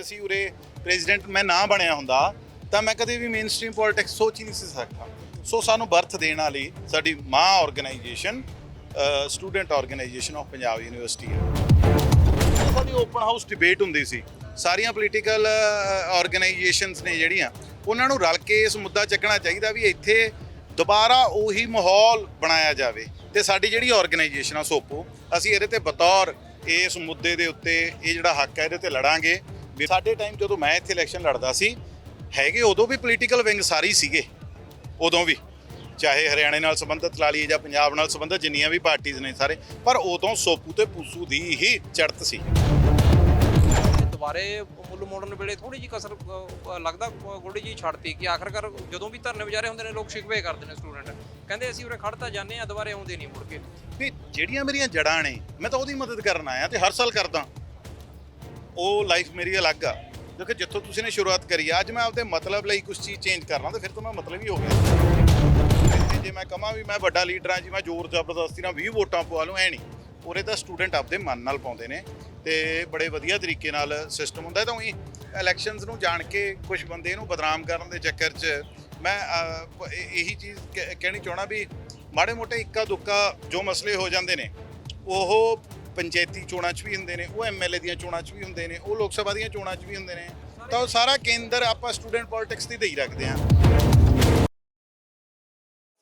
ਅਸੀਂ ਉਰੇ ਪ੍ਰੈਜ਼ੀਡੈਂਟ ਮੈਂ ਨਾ ਬਣਿਆ ਹੁੰਦਾ, ਤਾਂ ਮੈਂ ਕਦੇ ਵੀ ਮੇਨ ਸਟ੍ਰੀਮ ਪੋਲਿਟਿਕਸ ਸੋਚ ਹੀ ਨਹੀਂ ਸੀ ਸਕਦਾ। ਸੋ ਸਾਨੂੰ ਬਰਥ ਦੇਣ ਵਾਲੀ ਸਾਡੀ ਮਾਂ organisation student organisation of Punjab university ਹੈ। ਸਾਡੀ ਓਪਨ ਹਾਊਸ ਡਿਬੇਟ ਹੁੰਦੀ ਸੀ। ਸਾਰੀਆਂ ਪੋਲੀਟੀਕਲ ਆਰਗੇਨਾਈਜੇਸ਼ਨਸ ਨੇ ਜਿਹੜੀਆਂ, ਉਹਨਾਂ ਨੂੰ ਰਲ ਕੇ ਇਸ ਮੁੱਦਾ ਚੱਕਣਾ ਚਾਹੀਦਾ ਵੀ ਇੱਥੇ ਦੁਬਾਰਾ ਉਹੀ ਮਾਹੌਲ ਬਣਾਇਆ ਜਾਵੇ। ਤੇ ਸਾਡੀ ਜਿਹੜੀ ਆਰਗੇਨਾਈਜੇਸ਼ਨ ਆ ਸੋਪੋ, ਅਸੀਂ ਇਹਦੇ ਤੇ ਬਤੌਰ ਇਸ ਮੁੱਦੇ ਦੇ ਉੱਤੇ, ਇਹ ਜਿਹੜਾ ਹੱਕ ਹੈ, ਇਹਦੇ ਤੇ ਲੜਾਂਗੇ। ਸਾਡੇ ਟਾਈਮ ਜਦੋਂ ਮੈਂ ਇੱਥੇ ਇਲੈਕਸ਼ਨ ਲੜਦਾ ਸੀ ਹੈਗੇ ਉਦੋਂ ਵੀ ਪੋਲੀਟੀਕਲ ਵਿੰਗ ਸਾਰੀ ਸੀਗੇ ਉਦੋਂ ਵੀ। ਚਾਹੇ ਹਰਿਆਣੇ ਨਾਲ ਸੰਬੰਧਿਤ ਲਾ ਲਈਏ ਜਾਂ ਪੰਜਾਬ ਨਾਲ ਸੰਬੰਧਿਤ ਜਿੰਨੀਆਂ ਵੀ ਪਾਰਟੀਆਂ ਨੇ ਸਾਰੇ ਪਰ ਉਦੋਂ ਸੋਪੂ ਤੇ ਪੂਸੂ ਦੀ ਹੀ ਚੜਤ ਸੀ। ਦੁਬਾਰੇ ਮੁੱਲ ਮੋੜਨ ਵੇਲੇ ਥੋੜੀ ਜੀ ਕਸਰ ਲੱਗਦਾ ਗੋਡੀ ਜੀ ਛੱਡਤੀ ਕਿ ਆਖਰਕਾਰ ਜਦੋਂ ਵੀ ਧਰਨੇ ਵਿਚਾਰੇ ਹੁੰਦੇ ਨੇ ਲੋਕ ਸ਼ਿਕਵੇ ਕਰਦੇ ਨੇ ਸਟੂਡੈਂਟ ਕਹਿੰਦੇ ਅਸੀਂ ਉਰੇ ਖੜਤਾ ਜਾਂਦੇ ਆ ਦੁਬਾਰੇ ਆਉਂਦੇ ਨਹੀਂ ਮੁੜ ਕੇ। ਵੀ ਜਿਹੜੀਆਂ ਮੇਰੀਆਂ ਜੜਾਂ ਨੇ ਮੈਂ ਤਾਂ ਉਹਦੀ ਮਦਦ ਕਰਨ ਆਇਆ ਤੇ ਹਰ ਸਾਲ ਕਰਦਾ। ਉਹ ਲਾਈਫ ਮੇਰੀ ਅਲੱਗ ਆ। ਕਿਉਂਕਿ ਜਿੱਥੋਂ ਤੁਸੀਂ ਨੇ ਸ਼ੁਰੂਆਤ ਕਰੀ ਆ, ਅੱਜ ਮੈਂ ਆਪਦੇ ਮਤਲਬ ਲਈ ਕੁਝ ਚੀਜ਼ ਚੇਂਜ ਕਰਨਾ ਤੇ ਫਿਰ ਤਾਂ ਮੈਂ ਮਤਲਬ ਹੀ ਹੋ ਗਿਆ। ਤੇ ਜੇ ਮੈਂ ਕਹਾਂ ਵੀ ਮੈਂ ਵੱਡਾ ਲੀਡਰ ਆ ਜੀ ਮੈਂ ਜ਼ੋਰ ਜ਼ਬਰਦਸਤੀ ਨਾਲ 20 ਵੋਟਾਂ ਪਵਾ ਲੂੰ ਐ ਨਹੀਂ। ਉਰੇ ਤਾਂ ਸਟੂਡੈਂਟ ਆਪਦੇ ਮਨ ਨਾਲ ਪਾਉਂਦੇ ਨੇ ਤੇ ਬੜੇ ਵਧੀਆ ਤਰੀਕੇ ਨਾਲ ਸਿਸਟਮ ਹੁੰਦਾ ਤਾਂ ਉਹੀ ਇਲੈਕਸ਼ਨਸ ਨੂੰ ਜਾਣ ਕੇ ਕੁਝ ਬੰਦੇ ਇਹਨੂੰ ਬਦਨਾਮ ਕਰਨ ਦੇ ਚੱਕਰ 'ਚ ਮੈਂ ਇਹੀ ਚੀਜ਼ ਕਹਿ- ਕਹਿਣੀ ਚਾਹਣਾ ਵੀ ਮਾੜੇ ਮੋਟੇ ਇੱਕਾ ਦੁੱਕਾ ਜੋ ਮਸਲੇ ਹੋ ਜਾਂਦੇ ਨੇ ਉਹ ਪੰਚਾਇਤੀ ਚੋਣਾਂ 'ਚ ਵੀ ਹੁੰਦੇ ਨੇ, ਉਹ ਐਮਐਲਏ ਦੀਆਂ ਚੋਣਾਂ 'ਚ ਵੀ ਹੁੰਦੇ ਨੇ, ਉਹ ਲੋਕ ਸਭਾ ਦੀਆਂ ਚੋਣਾਂ 'ਚ ਵੀ ਹੁੰਦੇ ਨੇ। ਤਾਂ ਉਹ ਸਾਰਾ ਕੇਂਦਰ ਆਪਾਂ ਸਟੂਡੈਂਟ ਪੋਲਿਟਿਕਸ ਦੀ ਦੇਈ ਰੱਖਦੇ ਹਾਂ।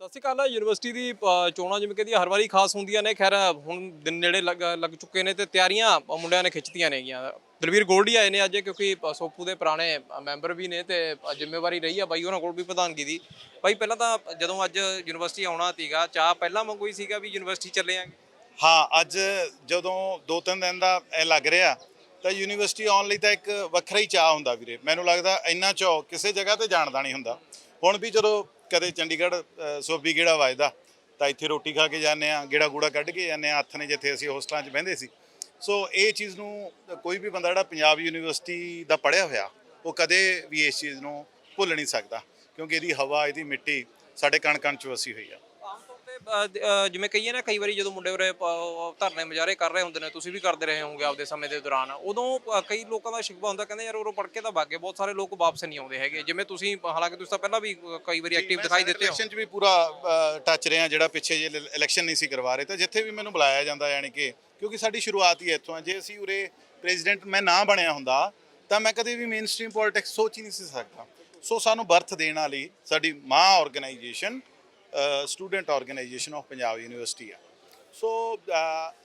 ਸਤਿ ਸ਼੍ਰੀ ਅਕਾਲ ਯੂਨੀਵਰਸਿਟੀ ਦੀ ਚੋਣਾਂ ਜਿਵੇਂ ਕਹਿੰਦੀ ਹਰ ਵਾਰੀ ਖਾਸ ਹੁੰਦੀਆਂ ਨੇ। ਖੈਰ, ਹੁਣ ਦਿਨ ਨੇੜੇ ਲੱਗ ਲੱਗ ਚੁੱਕੇ ਨੇ ਤੇ ਤਿਆਰੀਆਂ ਮੁੰਡਿਆਂ ਨੇ ਖਿੱਚਤੀਆਂ ਨੇਗੀਆਂ। ਦਲਵੀਰ ਗੋਲਡੀ ਆਏ ਨੇ ਅੱਜ ਕਿਉਂਕਿ ਸੋਪੂ ਦੇ ਪੁਰਾਣੇ ਮੈਂਬਰ ਵੀ ਨੇ ਤੇ ਜ਼ਿੰਮੇਵਾਰੀ ਰਹੀ ਆ ਬਾਈ ਉਹਨਾਂ ਕੋਲ ਵੀ ਪ੍ਰਧਾਨਗੀ ਦੀ। ਬਾਈ, ਪਹਿਲਾਂ ਤਾਂ ਜਦੋਂ ਅੱਜ ਯੂਨੀਵਰਸਿਟੀ ਆਉਣਾ ਸੀਗਾ ਚਾਹ ਪਹਿਲਾਂ ਵਾਂਗੂ ਹੀ ਸੀਗਾ ਵੀ ਯੂਨੀਵਰਸਿਟੀ ਚੱਲੇ ਆਂਗੇ। ਹਾਂ ਅੱਜ ਜਦੋਂ ਦੋ ਤਿੰਨ ਦਿਨ ਦਾ ਇਹ ਲੱਗ ਰਿਹਾ ਤਾਂ ਯੂਨੀਵਰਸਿਟੀ ਆਉਣ ਲਈ ਤਾਂ ਇੱਕ ਵੱਖਰਾ ਹੀ ਚਾਹ ਹੁੰਦਾ ਵੀਰੇ। ਮੈਨੂੰ ਲੱਗਦਾ ਇੰਨਾ ਚਾਹ ਕਿਸੇ ਜਗ੍ਹਾ ਤੇ ਜਾਣਦਾ ਨਹੀਂ ਹੁੰਦਾ। ਹੁਣ ਵੀ ਜਦੋਂ ਕਦੇ ਚੰਡੀਗੜ੍ਹ ਅ, ਸੋਭੀ ਗੇੜਾ ਵੱਜਦਾ ਤਾਂ ਇੱਥੇ ਰੋਟੀ ਖਾ ਕੇ ਜਾਂਦੇ ਆ ਗੇੜਾ ਗੂੜਾ ਕੱਢ ਕੇ ਜਾਂਦੇ ਆ ਹੱਥ ਨੇ ਜਿੱਥੇ ਅਸੀਂ ਹੋਸਟਲਾਂ 'ਚ ਬਹਿੰਦੇ ਸੀ। ਸੋ ਇਹ ਚੀਜ਼ ਨੂੰ ਕੋਈ ਵੀ ਬੰਦਾ ਜਿਹੜਾ ਪੰਜਾਬ ਯੂਨੀਵਰਸਿਟੀ ਦਾ ਪੜ੍ਹਿਆ ਹੋਇਆ ਉਹ ਕਦੇ ਵੀ ਇਸ ਚੀਜ਼ ਨੂੰ ਭੁੱਲ ਨਹੀਂ ਸਕਦਾ ਕਿਉਂਕਿ ਇਹਦੀ ਹਵਾ ਇਹਦੀ ਮਿੱਟੀ ਸਾਡੇ ਕਣ ਕਣ 'ਚ ਵਸੀ ਹੋਈ ਆ। ਅ, ਜਿਵੇਂ ਕਹੀਏ ਨਾ ਕਈ ਵਾਰੀ ਜਦੋਂ ਮੁੰਡੇ ਉਰੇ ਪ- ਧਰਨੇ ਮੁਜ਼ਾਹਰੇ ਕਰ ਰਹੇ ਹੁੰਦੇ ਨੇ ਤੁਸੀਂ ਵੀ ਕਰਦੇ ਰਹੇ ਹੋਵੋਗੇ ਆਪਦੇ ਸਮੇਂ ਦੇ ਦੌਰਾਨ। ਉਦੋਂ ਅ, ਕਈ ਲੋਕਾਂ ਦਾ ਸ਼ਿਕਵਾ ਹੁੰਦਾ ਕਹਿੰਦੇ ਯਾਰ ਉਰੋਂ ਪੜ ਕੇ ਤਾਂ ਭਾਗੇ ਬਹੁਤ ਸਾਰੇ ਲੋਕ ਵਾਪਸ ਨਹੀਂ ਆਉਂਦੇ ਹੈਗੇ। ਜਿਵੇਂ ਤੁਸੀਂ ਹਾਲਾਂਕਿ ਤੁਸੀਂ ਤਾਂ ਪਹਿਲਾਂ ਵੀ ਅ, ਕਈ ਵਾਰੀ ਐਕਟਿਵ ਦਿਖਾਈ ਦਿੱਤੇ ਹੋ। ਇਲੈਕਸ਼ਨ 'ਚ ਵੀ ਪੂਰਾ ਟੱਚ ਰਿਹਾ ਜਿਹੜਾ ਪਿੱਛੇ ਜੇ ਇਲੈਕਸ਼ਨ ਨਹੀਂ ਸੀ ਕਰਵਾ ਰਹੇ ਤਾਂ ਜਿੱਥੇ ਵੀ ਮੈਨੂੰ ਬੁਲਾਇਆ ਜਾਂਦਾ ਯਾਨੀ ਕਿ ਕਿਉਂਕਿ ਸਾਡੀ ਸ਼ੁਰੂਆਤ ਹੀ ਇੱਥੋਂ ਹੈ ਜੇ ਅਸੀਂ ਉਰੇ ਪ੍ਰੈਜ਼ੀਡੈਂਟ ਮੈਂ ਨਾ ਬਣਿਆ ਹੁੰਦਾ ਤਾਂ ਮੈਂ ਕਦੇ ਵੀ ਮੇਨ ਸਟ੍ਰੀਮ ਪੋਲਿਟਿਕਸ ਸੋਚ ਹੀ ਨਹੀਂ ਸੀ ਸਕਦਾ। ਸੋ ਸਾਨੂੰ ਬਰਥ ਦੇਣ ਵਾਲੀ ਸਾਡੀ ਮਾਂ organisation student organisation of Punjab university ਆ। ਸੋ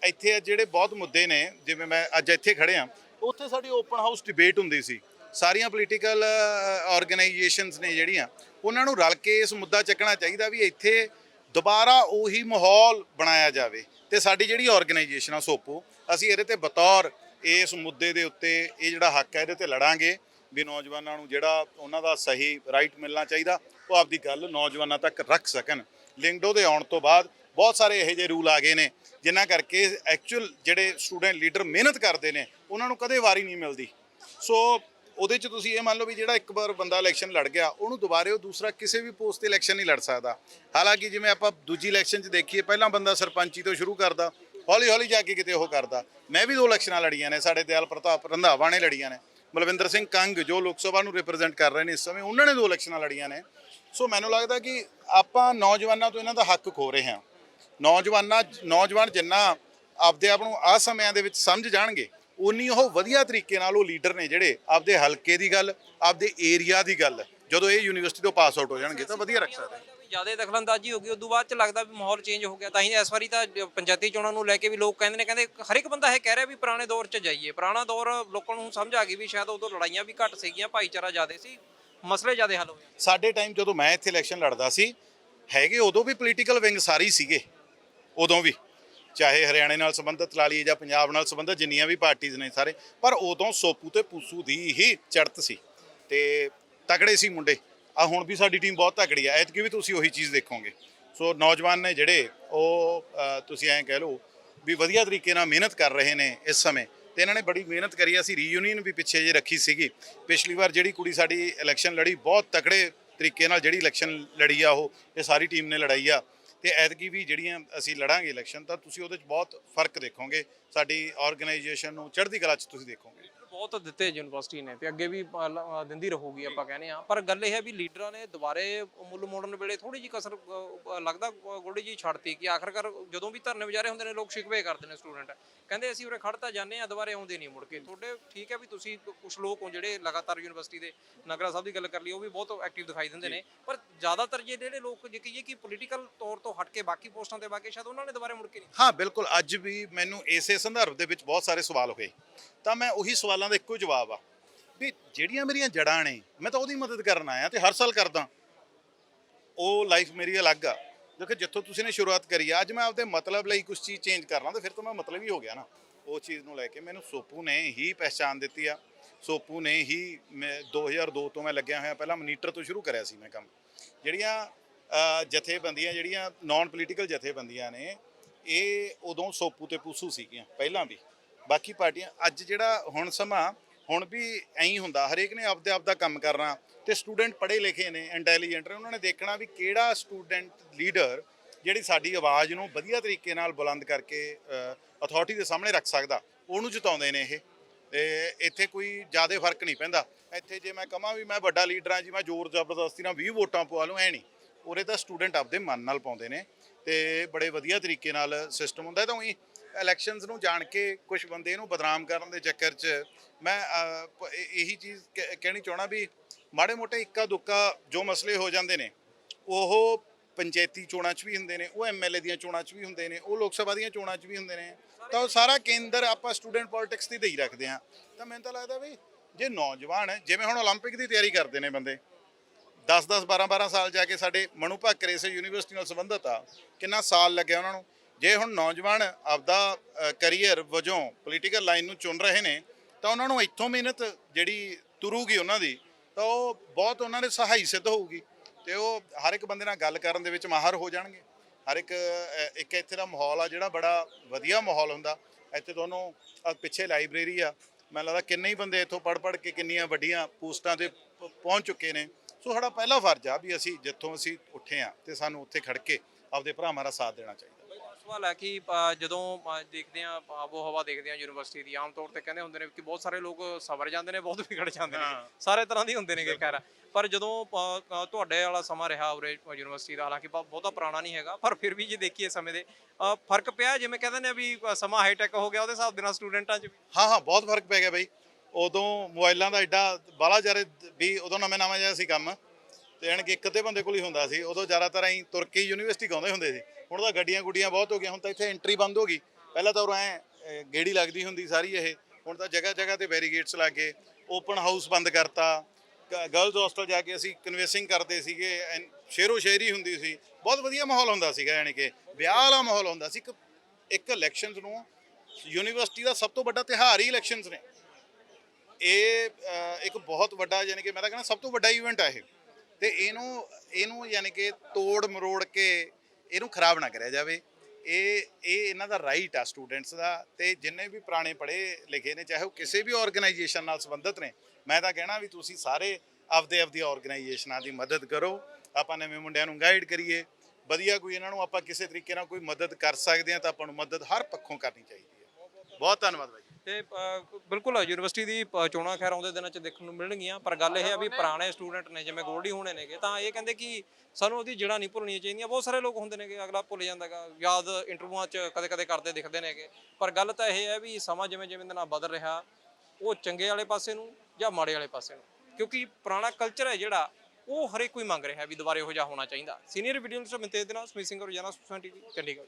ਇੱਥੇ ਜਿਹੜੇ ਬਹੁਤ ਮੁੱਦੇ ਨੇ, ਜਿਵੇਂ ਮੈਂ ਅੱਜ ਇੱਥੇ ਖੜੇ ਆ, ਉੱਥੇ ਸਾਡੀ ਓਪਨ ਹਾਊਸ ਡਿਬੇਟ ਹੁੰਦੀ ਸੀ। ਸਾਰੀਆਂ ਪੋਲੀਟੀਕਲ ਆਰਗੇਨਾਈਜੇਸ਼ਨਸ ਨੇ ਜਿਹੜੀਆਂ, ਉਹਨਾਂ ਨੂੰ ਰਲ ਕੇ ਇਸ ਮੁੱਦਾ ਚੱਕਣਾ ਚਾਹੀਦਾ ਵੀ ਇੱਥੇ ਦੁਬਾਰਾ ਉਹੀ ਮਾਹੌਲ ਬਣਾਇਆ ਜਾਵੇ। ਤੇ ਸਾਡੀ ਜਿਹੜੀ ਆਰਗੇਨਾਈਜੇਸ਼ਨ ਆ ਸੋਪੋ, ਅਸੀਂ ਇਹਦੇ ਤੇ ਬਤੌਰ ਇਸ ਮੁੱਦੇ ਦੇ ਉੱਤੇ, ਇਹ ਜਿਹੜਾ ਹੱਕ ਹੈ ਇਹਦੇ ਤੇ ਲੜਾਂਗੇ। ਵੀ ਨੌਜਵਾਨਾਂ ਨੂੰ ਜਿਹੜਾ ਉਹਨਾਂ ਦਾ ਸਹੀ ਰਾਈਟ ਮਿਲਣਾ ਚਾਹੀਦਾ, ਉਹ ਆਪਦੀ ਗੱਲ ਨੌਜਵਾਨਾਂ ਤੱਕ ਰੱਖ ਸਕਣ। ਲਿੰਗਡੋ ਦੇ ਆਉਣ ਤੋਂ ਬਾਅਦ ਬਹੁਤ ਸਾਰੇ ਇਹੋ ਜਿਹੇ ਰੂਲ ਆ ਗਏ ਨੇ, ਜਿਨ੍ਹਾਂ ਕਰਕੇ ਐਕਚੁਅਲ ਜਿਹੜੇ ਸਟੂਡੈਂਟ ਲੀਡਰ ਮਿਹਨਤ ਕਰਦੇ ਨੇ, ਉਹਨਾਂ ਨੂੰ ਕਦੇ ਵਾਰੀ ਨਹੀਂ ਮਿਲਦੀ। ਸੋ ਉਹਦੇ ਚ ਤੁਸੀਂ ਇਹ ਮੰਨ ਲਓ ਵੀ ਜਿਹੜਾ ਇੱਕ ਵਾਰ ਬੰਦਾ ਇਲੈਕਸ਼ਨ ਲੜ ਗਿਆ, ਉਹਨੂੰ ਦੁਬਾਰੇ ਉਹ ਦੂਸਰਾ ਕਿਸੇ ਵੀ ਪੋਸਟ ਤੇ ਇਲੈਕਸ਼ਨ ਨਹੀਂ ਲੜ ਸਕਦਾ। ਹਾਲਾਂਕਿ ਜਿਵੇਂ ਆਪਾਂ ਦੂਜੀ ਇਲੈਕਸ਼ਨ 'ਚ ਦੇਖੀਏ, ਪਹਿਲਾਂ ਬੰਦਾ ਸਰਪੰਚੀ ਤੋਂ ਸ਼ੁਰੂ ਕਰਦਾ ਹੌਲੀ ਹੌਲੀ ਜਾ ਕੇ ਕਿਤੇ ਉਹ ਕਰਦਾ। ਮੈਂ ਵੀ ਦੋ ਇਲੈਕਸ਼ਨਾਂ ਲੜੀਆਂ ਨੇ, ਸਾਡੇ ਦਿਆਲ ਪ੍ਰਤਾਪ ਰੰਧਾਵਾ ਨੇ ਲੜੀਆਂ ਨੇ, ਬਲਵਿੰਦਰ ਸਿੰਘ ਕੰਗ ਜੋ ਲੋਕ ਸਭਾ ਨੂੰ ਰਿਪਰੈਜ਼ੈਂਟ ਕਰ ਰਹੇ ਨੇ ਇਸ ਸਮੇਂ, ਉਹਨਾਂ ਨੇ ਦੋ ਇਲੈਕਸ਼ਨਾਂ ਲੜੀਆਂ ਨੇ। ਸੋ ਮੈਨੂੰ ਲੱਗਦਾ ਕਿ ਆਪਾਂ ਨੌਜਵਾਨਾਂ ਤੋਂ ਇਹਨਾਂ ਦਾ ਹੱਕ ਖੋ ਰਹੇ ਹਾਂ। ਨੌਜਵਾਨਾਂ, ਨੌਜਵਾਨ ਜਿੰਨਾ ਆਪਦੇ ਆਪ ਨੂੰ ਆ ਸਮਿਆਂ ਦੇ ਵਿੱਚ ਸਮਝ ਜਾਣਗੇ ਉਨੀ ਉਹ ਵਧੀਆ ਤਰੀਕੇ ਨਾਲ ਉਹ ਲੀਡਰ ਨੇ ਜਿਹੜੇ ਆਪਦੇ ਹਲਕੇ ਦੀ ਗੱਲ, ਆਪਦੇ ਏਰੀਆ ਦੀ ਗੱਲ, ਜਦੋਂ ਇਹ ਯੂਨੀਵਰਸਿਟੀ ਤੋਂ ਪਾਸ ਆਊਟ ਹੋ ਜਾਣਗੇ ਤਾਂ ਵਧੀਆ ਰੱਖ ਸਕਦੇ ਜ਼ਿਆਦਾ ਦਖਲਅੰਦਾਜ਼ੀ ਹੋ ਗਈ, ਉਦੋਂ ਬਾਅਦ ਚ ਲੱਗਦਾ ਵੀ ਮਾਹੌਲ ਚੇਂਜ ਹੋ ਗਿਆ। ਤਾਂ ਹੀ ਇਸ ਵਾਰੀ ਤਾਂ ਪੰਚਾਇਤੀ ਚੋਣਾਂ ਨੂੰ ਲੈ ਕੇ ਵੀ ਲੋਕ ਕਹਿੰਦੇ ਨੇ, ਕਹਿੰਦੇ ਹਰ ਇੱਕ ਬੰਦਾ ਇਹ ਕਹਿ ਰਿਹਾ ਵੀ ਪੁਰਾਣੇ ਦੌਰ 'ਚ ਜਾਈਏ। ਪੁਰਾਣਾ ਦੌਰ ਲੋਕਾਂ ਨੂੰ ਸਮਝ ਆ ਗਈ ਵੀ ਸ਼ਾਇਦ ਉਦੋਂ ਲੜਾਈਆਂ ਵੀ ਘੱਟ ਸੀਗੀਆਂ, ਭਾਈਚਾਰਾ ਜ਼ਿਆਦਾ ਸੀ, ਮਸਲੇ ਜ਼ਿਆਦਾ ਹੱਲ ਹੋ ਗਏ ਸਾਡੇ ਟਾਈਮ ਜਦੋਂ ਮੈਂ ਇੱਥੇ ਇਲੈਕਸ਼ਨ ਲੜਦਾ ਸੀ, ਹੈਗੇ ਉਦੋਂ ਵੀ ਪੋਲੀਟੀਕਲ ਵਿੰਗ ਸਾਰੀ ਸੀਗੇ, ਉਦੋਂ ਵੀ। ਚਾਹੇ ਹਰਿਆਣੇ ਨਾਲ ਸੰਬੰਧਿਤ ਲਾ ਲਈਏ ਜਾਂ ਪੰਜਾਬ ਨਾਲ ਸੰਬੰਧਿਤ, ਜਿੰਨੀਆਂ ਵੀ ਪਾਰਟੀਆਂ ਨੇ ਸਾਰੇ। ਪਰ ਉਦੋਂ ਸੋਪੂ ਤੇ ਪੂਸੂ ਦੀ ਹੀ ਚੜਤ ਸੀ ਤੇ ਤਕੜੇ ਸੀ ਮੁੰਡੇ। ਆ ਹੁਣ ਵੀ ਸਾਡੀ ਟੀਮ ਬਹੁਤ ਤਕੜੀ ਆ, ਐਤਕੀ ਵੀ ਤੁਸੀਂ ਉਹੀ ਚੀਜ਼ ਦੇਖੋਗੇ। ਸੋ ਨੌਜਵਾਨ ਨੇ ਜਿਹੜੇ ਉਹ ਤੁਸੀਂ ਐਂ ਕਹਿ ਲਓ ਵੀ ਵਧੀਆ ਤਰੀਕੇ ਨਾਲ ਮਿਹਨਤ ਕਰ ਰਹੇ ਨੇ ਇਸ ਸਮੇਂ ਤੇ ਇਹਨਾਂ ਨੇ ਬੜੀ ਮਿਹਨਤ ਕਰੀ ਅਸੀਂ ਰੀਯੂਨੀਅਨ ਵੀ ਪਿੱਛੇ ਜੇ ਰੱਖੀ ਸੀਗੀ। ਪਿਛਲੀ ਵਾਰ ਜਿਹੜੀ ਕੁੜੀ ਸਾਡੀ ਇਲੈਕਸ਼ਨ ਲੜੀ, ਬਹੁਤ ਤਕੜੇ ਤਰੀਕੇ ਨਾਲ ਜਿਹੜੀ ਇਲੈਕਸ਼ਨ ਲੜੀ ਆ ਉਹ, ਇਹ ਸਾਰੀ ਟੀਮ ਨੇ ਲੜਾਈ ਆ। ਤੇ ਐਤਕੀ ਵੀ ਜਿਹੜੀਆਂ ਅਸੀਂ ਲੜਾਂਗੇ ਇਲੈਕਸ਼ਨ ਤਾਂ ਤੁਸੀਂ ਉਹਦੇ 'ਚ ਬਹੁਤ ਫ਼ਰਕ ਦੇਖੋਗੇ। ਸਾਡੀ ਆਰਗੇਨਾਈਜੇਸ਼ਨ ਨੂੰ ਚੜ੍ਹਦੀ ਕਲਾ 'ਚ ਤੁਸੀਂ ਦੇਖੋਗੇ। ਬਹੁਤ ਦਿੱਤੇ ਯੂਨੀਵਰਸਿਟੀ ਨੇ ਤੇ ਅੱਗੇ ਵੀ ਦਿੰਦੀ ਰਹੂਗੀ ਆਪਾਂ ਕਹਿੰਦੇ ਆ ਪਰ ਗੱਲ ਇਹ ਹੈ ਵੀ ਲੀਡਰਾਂ ਨੇ ਦੁਬਾਰੇ ਮੁੱਲ ਮੋੜਨ ਵੇਲੇ ਥੋੜੀ ਜੀ ਕਸਰ ਲੱਗਦਾ ਗੋਡੀ ਜੀ ਛੱਡਤੀ ਕਿ ਆਖਰਕਾਰ ਜਦੋਂ ਵੀ ਧਰਨੇ ਵਿਚਾਰੇ ਹੁੰਦੇ ਨੇ ਲੋਕ ਸ਼ਿਕਵੇ ਕਰਦੇ ਨੇ ਸਟੂਡੈਂਟ। ਕਹਿੰਦੇ ਅਸੀਂ ਉਰੇ ਖੜ ਤਾਂ ਜਾਂਦੇ ਆ ਦੁਬਾਰੇ ਆਉਂਦੇ ਨਹੀਂ ਮੁੜ ਕੇ। ਤੁਹਾਡੇ ਠੀਕ ਹੈ ਵੀ ਤੁਸੀਂ ਕੁਝ ਲੋਕ ਹੋ ਜਿਹੜੇ ਲਗਾਤਾਰ ਯੂਨੀਵਰਸਿਟੀ ਦੇ ਨਗਰਾ ਸਾਹਿਬ ਦੀ ਗੱਲ ਕਰ ਲਈ ਉਹ ਵੀ ਬਹੁਤ ਐਕਟਿਵ ਦਿਖਾਈ ਦਿੰਦੇ ਨੇ। ਪਰ ਜ਼ਿਆਦਾਤਰ ਜੇ ਜਿਹੜੇ ਲੋਕ ਜੇ ਕਹੀਏ ਕਿ ਪੋਲੀਟੀਕਲ ਤੌਰ ਤੋਂ ਹਟ ਕੇ ਬਾਕੀ ਪੋਸਟਾਂ ਤੇ ਬਾਕੀ ਸ਼ਾਇਦ ਉਹਨਾਂ ਨੇ ਦੁਬਾਰੇ ਮੁੜ ਕੇ ਨਹੀਂ। ਹਾਂ ਬਿਲਕੁਲ। ਅੱਜ ਵੀ ਮੈਨੂੰ ਇਸੇ ਸੰਦਰਭ ਦੇ ਵਿੱਚ ਬਹੁਤ ਸਾਰੇ ਸਵਾਲ ਹੋਏ। ਤਾਂ ਮੈਂ ਉਹੀ ਸਵਾਲਾਂ ਦਾ ਇੱਕੋ ਜਵਾਬ ਆ, ਵੀ ਜਿਹੜੀਆਂ ਮੇਰੀਆਂ ਜੜਾਂ ਨੇ, ਮੈਂ ਤਾਂ ਉਹਦੀ ਮਦਦ ਕਰਨ ਆਇਆ ਤੇ ਹਰ ਸਾਲ ਕਰਦਾ। ਉਹ ਲਾਈਫ ਮੇਰੀ ਅਲੱਗ ਆ। ਦੇਖੋ, ਜਿੱਥੋਂ ਤੁਸੀਂ ਨੇ ਸ਼ੁਰੂਆਤ ਕਰੀ ਆ, ਅੱਜ ਮੈਂ ਆਪਦੇ ਮਤਲਬ ਲਈ ਕੁਝ ਚੀਜ਼ ਚੇਂਜ ਕਰਨਾ ਤਾਂ ਫਿਰ ਤਾਂ ਮੈਂ ਮਤਲਬ ਹੀ ਹੋ ਗਿਆ ਨਾ। ਉਹ ਚੀਜ਼ ਨੂੰ ਲੈ ਕੇ ਮੈਨੂੰ ਸੋਪੂ ਨੇ ਹੀ ਪਹਿਚਾਨ ਦਿੱਤੀ ਆ। ਸੋਪੂ ਨੇ ਹੀ ਮੈਂ 2002 ਤੋਂ ਮੈਂ ਲੱਗਿਆ ਹੋਇਆ, ਪਹਿਲਾਂ ਮਨੀਟਰ ਤੋਂ ਸ਼ੁਰੂ ਕਰਿਆ ਸੀ ਮੈਂ ਕੰਮ। ਜਿਹੜੀਆਂ ਜਥੇਬੰਦੀਆਂ, ਜਿਹੜੀਆਂ ਨਾਨ ਪੋਲੀਟੀਕਲ ਜਥੇਬੰਦੀਆਂ ਨੇ, ਇਹ ਉਦੋਂ ਸੋਪੂ ਤੇ ਪੂਸੂ ਸੀਗੀਆਂ, ਪਹਿਲਾਂ ਵੀ। ਬਾਕੀ ਪਾਰਟੀਆਂ, ਅੱਜ ਜਿਹੜਾ ਹੁਣ ਸਮਾਂ, ਹੁਣ ਵੀ ਐਂ ਹੀ ਹੁੰਦਾ, ਹਰੇਕ ਨੇ ਆਪਦੇ ਆਪ ਦਾ ਕੰਮ ਕਰਨਾ ਤੇ ਸਟੂਡੈਂਟ ਪੜ੍ਹੇ ਲਿਖੇ ਨੇ, ਇੰਟੈਲੀਜੈਂਟ ਨੇ, ਉਹਨਾਂ ਨੇ ਦੇਖਣਾ ਵੀ ਕਿਹੜਾ ਸਟੂਡੈਂਟ ਲੀਡਰ ਜਿਹੜੀ ਸਾਡੀ ਆਵਾਜ਼ ਨੂੰ ਵਧੀਆ ਤਰੀਕੇ ਨਾਲ ਬੁਲੰਦ ਕਰਕੇ ਅਥਾਰਟੀ ਦੇ ਸਾਹਮਣੇ ਰੱਖ ਸਕਦਾ, ਉਹਨੂੰ ਜਿਤਾਉਂਦੇ ਨੇ ਇਹ। ਤੇ ਇੱਥੇ ਕੋਈ ਜ਼ਿਆਦਾ ਫ਼ਰਕ ਨਹੀਂ ਪੈਂਦਾ। ਇੱਥੇ ਜੇ ਮੈਂ ਕਹਾਂ ਵੀ ਮੈਂ ਵੱਡਾ ਲੀਡਰ ਹਾਂ ਜੀ, ਮੈਂ ਜ਼ੋਰ ਜ਼ਬਰਦਸਤੀ ਨਾਲ 20 ਵੋਟਾਂ ਪਵਾ ਲੂੰ ਐ ਨਹੀਂ। ਉਰੇ ਤਾਂ ਸਟੂਡੈਂਟ ਆਪਦੇ ਮਨ ਨਾਲ ਪਾਉਂਦੇ ਨੇ ਤੇ ਬੜੇ ਵਧੀਆ ਤਰੀਕੇ ਨਾਲ ਸਿਸਟਮ ਹੁੰਦਾ, ਤਾਂ ਉਹੀ ਇਲੈਕਸ਼ਨਸ ਨੂੰ ਜਾਣ ਕੇ ਕੁਝ ਬੰਦੇ ਇਹਨੂੰ ਬਦਨਾਮ ਕਰਨ ਦੇ ਚੱਕਰ 'ਚ ਮੈਂ ਅਹ, ਪ- ਇਹ- ਇਹੀ ਚੀਜ਼ ਕਹਿ- ਕਹਿਣੀ ਚਾਹਣਾ ਵੀ ਮਾੜੇ ਮੋਟੇ ਇੱਕਾ ਦੁੱਕਾ ਜੋ ਮਸਲੇ ਹੋ ਜਾਂਦੇ ਨੇ ਉਹ ਪੰਚਾਇਤੀ ਚੋਣਾਂ 'ਚ ਵੀ ਹੁੰਦੇ ਨੇ ਉਹ ਐਮਐਲਏ ਦੀਆਂ ਚੋਣਾਂ 'ਚ ਵੀ ਹੁੰਦੇ ਨੇ ਉਹ ਲੋਕ ਸਭਾ ਦੀਆਂ ਚੋਣਾਂ 'ਚ ਵੀ ਹੁੰਦੇ ਨੇ ਤਾਂ ਉਹ ਸਾਰਾ ਕੇਂਦਰ ਆਪਾਂ ਸਟੂਡੈਂਟ ਪੋਲਿਟਿਕਸ ਦੀ ਦੇਈ ਰੱਖਦੇ ਆ ਤਾਂ ਮੈਨੂੰ ਤਾਂ ਲੱਗਦਾ ਵੀ ਜੇ ਨੌਜਵਾਨ ਜਿਵੇਂ ਹੁਣ 올림픽 ਦੀ ਤਿਆਰੀ ਕਰਦੇ ਨੇ ਬੰਦੇ 10 10 12 12 ਸਾਲ ਜਾ ਕੇ ਸਾਡੇ ਮਨੂ ਭਾਕਰ ਇਸੇ ਯੂਨੀਵਰਸਿਟੀ ਨਾਲ ਸੰਬੰਧਿਤ ਆ ਕਿੰਨਾ ਸਾਲ ਲੱਗਿਆ ਉਹਨਾਂ ਨੂੰ ਜੇ ਹੁਣ ਨੌਜਵਾਨ ਆਪਦਾ ਕੈਰੀਅਰ ਵਜੋਂ ਪੋਲੀਟੀਕਲ ਲਾਈਨ ਨੂੰ ਚੁਣ ਰਹੇ ਨੇ, ਤਾਂ ਉਹਨਾਂ ਨੂੰ ਇੱਥੋਂ ਮਿਹਨਤ ਜਿਹੜੀ ਤੁਰੂਗੀ ਉਹਨਾਂ ਦੀ, ਤਾਂ ਉਹ ਬਹੁਤ ਉਹਨਾਂ ਦੇ ਸਹਾਈ ਸਿੱਧ ਹੋਊਗੀ ਤੇ ਉਹ ਹਰ ਇੱਕ ਬੰਦੇ ਨਾਲ ਗੱਲ ਕਰਨ ਦੇ ਵਿੱਚ ਮਾਹਰ ਹੋ ਜਾਣਗੇ। ਹਰ ਇੱਕ ਇੱਕ ਇੱਥੇ ਦਾ ਮਾਹੌਲ ਆ ਜਿਹੜਾ ਬੜਾ ਵਧੀਆ ਮਾਹੌਲ ਹੁੰਦਾ। ਇੱਥੇ ਤੁਹਾਨੂੰ ਪਿੱਛੇ ਲਾਇਬ੍ਰੇਰੀ ਆ। ਮੈਨੂੰ ਲੱਗਦਾ ਕਿੰਨੇ ਹੀ ਬੰਦੇ ਇੱਥੋਂ ਪੜ੍ਹ ਪੜ੍ਹ ਕੇ ਕਿੰਨੀਆਂ ਵੱਡੀਆਂ ਪੋਸਟਾਂ ਤੇ ਪ- ਪਹੁੰਚ ਚੁੱਕੇ ਨੇ। ਸੋ ਸਾਡਾ ਪਹਿਲਾ ਫਰਜ਼ ਆ ਵੀ ਅਸੀਂ ਜਿੱਥੋਂ ਅਸੀਂ ਉੱਠੇ ਆ ਤੇ ਸਾਨੂੰ ਉੱਥੇ ਖੜ ਕੇ ਆਪਦੇ ਭਰਾਵਾਂ ਦਾ ਸਾਥ ਦੇਣਾ ਚਾਹੀਦਾ। ਸਵਾਲ ਹੈ ਕਿ ਜਦੋਂ ਦੇਖਦੇ ਆ ਆਬੋ ਹਵਾ ਦੇਖਦੇ ਆ ਯੂਨੀਵਰਸਿਟੀ ਦੀ ਆਮ ਤੌਰ ਤੇ ਕਹਿੰਦੇ ਹੁੰਦੇ ਨੇ ਕਿ ਬਹੁਤ ਸਾਰੇ ਲੋਕ ਸਵਰ ਜਾਂਦੇ ਨੇ ਬਹੁਤ ਵਿਗੜ ਜਾਂਦੇ ਨੇ। ਸਾਰੇ ਤਰ੍ਹਾਂ ਦੇ ਹੁੰਦੇ ਨੇਗੇ ਖੈਰ। ਪਰ ਜਦੋਂ ਤੁਹਾਡੇ ਵਾਲਾ ਸਮਾਂ ਰਿਹਾ ਉਰੇ ਯੂਨੀਵਰਸਿਟੀ ਦਾ ਹਾਲਾਂਕਿ ਬਹੁ- ਬਹੁਤਾ ਪੁਰਾਣਾ ਨਹੀਂ ਹੈਗਾ ਪਰ ਫਿਰ ਵੀ ਜੇ ਦੇਖੀਏ ਸਮੇਂ ਦੇ ਫ਼ਰਕ ਪਿਆ ਜਿਵੇਂ ਕਹਿੰਦੇ ਨੇ ਵੀ ਸਮਾਂ ਹਾਈਟੈਕ ਹੋ ਗਿਆ ਉਹਦੇ ਹਿਸਾਬ ਦੇ ਨਾਲ ਸਟੂਡੈਂਟਾਂ 'ਚ ਵੀ। ਹਾਂ ਹਾਂ ਬਹੁਤ ਫ਼ਰਕ ਪੈ ਗਿਆ ਬਈ। ਉਦੋਂ ਮੋਬਾਈਲਾਂ ਦਾ ਐਡਾ ਬਾਲਾ ਜਾਰੇ ਵੀ ਉਦੋਂ ਨਵੇਂ ਨਵਾਂ ਜਿਹਾ ਸੀ ਕੰਮ। ਤੇ ਯਾਨੀ ਕਿ ਇੱਕ ਅੱਧੇ ਬੰਦੇ ਕੋਲ ਹੀ ਹੁੰਦਾ ਸੀ। ਉਦੋਂ ਜ਼ਿਆਦਾਤਰ ਅਸੀਂ ਤੁਰ ਕੇ ਹੀ ਯੂਨੀਵਰਸਿਟੀ ਗਾਉਂਦੇ ਹੁੰਦੇ ਸੀ। ਹੁਣ ਤਾਂ ਗੱਡੀਆਂ ਗੁੱਡੀਆਂ ਬਹੁਤ ਹੋ ਗਈਆਂ, ਹੁਣ ਤਾਂ ਇੱਥੇ ਐਂਟਰੀ ਬੰਦ ਹੋ ਗਈ। ਪਹਿਲਾਂ ਤਾਂ ਉਹ ਐ ਗੇੜੀ ਲੱਗਦੀ ਹੁੰਦੀ ਸਾਰੀ ਇਹ। ਹੁਣ ਤਾਂ ਜਗ੍ਹਾ ਜਗ੍ਹਾ ਤੇ ਬੈਰੀਗੇਟਸ ਲੱਗੇ ਓਪਨ ਹਾਊਸ ਬੰਦ ਕਰਤਾ। ਗਰਲਜ਼ ਹੋਸਟਲ ਜਾ ਕੇ ਅਸੀਂ ਕਨਵੈਸਿੰਗ ਕਰਦੇ ਸੀਗੇ, ਐਨ- ਸ਼ੇਰੋ ਸ਼ੇਰੀ ਹੁੰਦੀ ਸੀ। ਬਹੁਤ ਵਧੀਆ ਮਾਹੌਲ ਹੁੰਦਾ ਸੀਗਾ, ਯਾਨੀ ਕਿ ਵਿਆਹ ਵਾਲਾ ਮਾਹੌਲ ਹੁੰਦਾ ਸੀ। ਇੱਕ ਇੱਕ ਇਲੈਕਸ਼ਨਸ ਨੂੰ ਯੂਨੀਵਰਸਿਟੀ ਦਾ ਸਭ ਤੋਂ ਵੱਡਾ ਤਿਉਹਾਰ ਹੀ ਇਲੈਕਸ਼ਨਸ ਨੇ। ਇਹ ਇੱਕ ਬਹੁਤ ਵੱਡਾ, ਯਾਨੀ ਕਿ ਮੈਂ ਤਾਂ ਕਹਿੰਦਾ ਸਭ ਤੋਂ ਵੱਡਾ ਇਵੈਂਟ ਆ ਇਹ। ਤੇ ਇਹਨੂੰ ਇਹਨੂੰ ਯਾਨੀ ਕਿ ਤੋੜ ਮਰੋੜ ਕੇ ਇਹਨੂੰ ਖਰਾਬ ਨਾ ਕਰਿਆ ਜਾਵੇ। ਇਹ ਇਹ ਇਹਨਾਂ ਦਾ ਰਾਈਟ ਆ ਸਟੂਡੈਂਟਸ ਦਾ ਤੇ ਜਿੰਨੇ ਵੀ ਪੁਰਾਣੇ ਪੜ੍ਹੇ ਲਿਖੇ ਨੇ, ਚਾਹੇ ਉਹ ਕਿਸੇ ਵੀ ਆਰਗੇਨਾਈਜੇਸ਼ਨ ਨਾਲ ਸੰਬੰਧਿਤ ਨੇ, ਮੈਂ ਤਾਂ ਕਹਿਣਾ ਵੀ ਤੁਸੀਂ ਸਾਰੇ ਆਪਦੇ ਆਪਦੀ ਆਰਗੇਨਾਈਜੇਸ਼ਨਾਂ ਦੀ ਮਦਦ ਕਰੋ। ਆਪਾਂ ਨਵੇਂ ਮੁੰਡਿਆਂ ਨੂੰ ਗਾਈਡ ਕਰੀਏ। ਵਧੀਆ ਕੋਈ ਇਹਨਾਂ ਨੂੰ ਆਪਾਂ ਕਿਸੇ ਤਰੀਕੇ ਨਾਲ ਕੋਈ ਮਦਦ ਕਰ ਸਕਦੇ ਹਾਂ ਤਾਂ ਆਪਾਂ ਨੂੰ ਮਦਦ ਹਰ ਪੱਖੋਂ ਕਰਨੀ ਚਾਹੀਦੀ ਹੈ। ਬਹੁਤ ਧੰਨਵਾਦ ਬਾਈ ਤੇ ਅ, ਬਿਲਕੁਲ ਯੂਨੀਵਰਸਿਟੀ ਦੀ ਅ, ਚੋਣਾਂ ਖੈਰ ਆਉਂਦੇ ਦਿਨਾਂ 'ਚ ਦੇਖਣ ਨੂੰ ਮਿਲਣਗੀਆਂ ਪਰ ਗੱਲ ਇਹ ਹੈ ਵੀ ਪੁਰਾਣੇ ਸਟੂਡੈਂਟ ਨੇ ਜਿਵੇਂ ਗੋਲਡੀ ਹੋਣੇ ਨੇਗੇ ਤਾਂ ਇਹ ਕਹਿੰਦੇ ਕਿ ਸਾਨੂੰ ਉਹਦੀ ਜੜ੍ਹਾਂ ਨਹੀਂ ਭੁੱਲਣੀਆਂ ਚਾਹੀਦੀਆਂ। ਬਹੁਤ ਸਾਰੇ ਲੋਕ ਹੁੰਦੇ ਨੇਗੇ ਅਗਲਾ ਭੁੱਲ ਜਾਂਦਾਗਾ ਯਾਦ ਇੰਟਰਵਿਊਆਂ 'ਚ ਕਦੇ-ਕਦੇ ਕਰਦੇ ਦਿਖਦੇ ਨੇਗੇ। ਪਰ ਗੱਲ ਤਾਂ ਇਹ ਹੈ ਵੀ ਸਮਾਂ ਜਿਵੇਂ ਜਿਵੇਂ ਦੇ ਨਾਲ ਬਦਲ ਰਿਹਾ ਉਹ ਚੰਗੇ ਵਾਲੇ ਪਾਸੇ ਨੂੰ ਜਾਂ ਮਾੜੇ ਵਾਲੇ ਪਾਸੇ ਨੂੰ। ਕਿਉਂਕਿ ਪੁਰਾਣਾ ਕਲਚਰ ਹੈ ਜਿਹੜਾ ਉਹ ਹਰੇਕ ਕੋਈ ਮੰਗ ਰਿਹਾ ਵੀ ਦੁਬਾਰੇ ਇਹੋ ਜਿਹਾ ਹੋਣਾ ਚਾਹੀਦਾ। ਸੀਨੀਅਰ ਵੀਡੀਓ ਮਿੰਤੇ ਦੇ ਨਾਲ ਸਮੀਤ ਸਿੰਘ ਰੋਜ਼ਾਨਾ ਸੁਸਾਇਟੀ ਚੰਡੀਗੜ੍ਹ।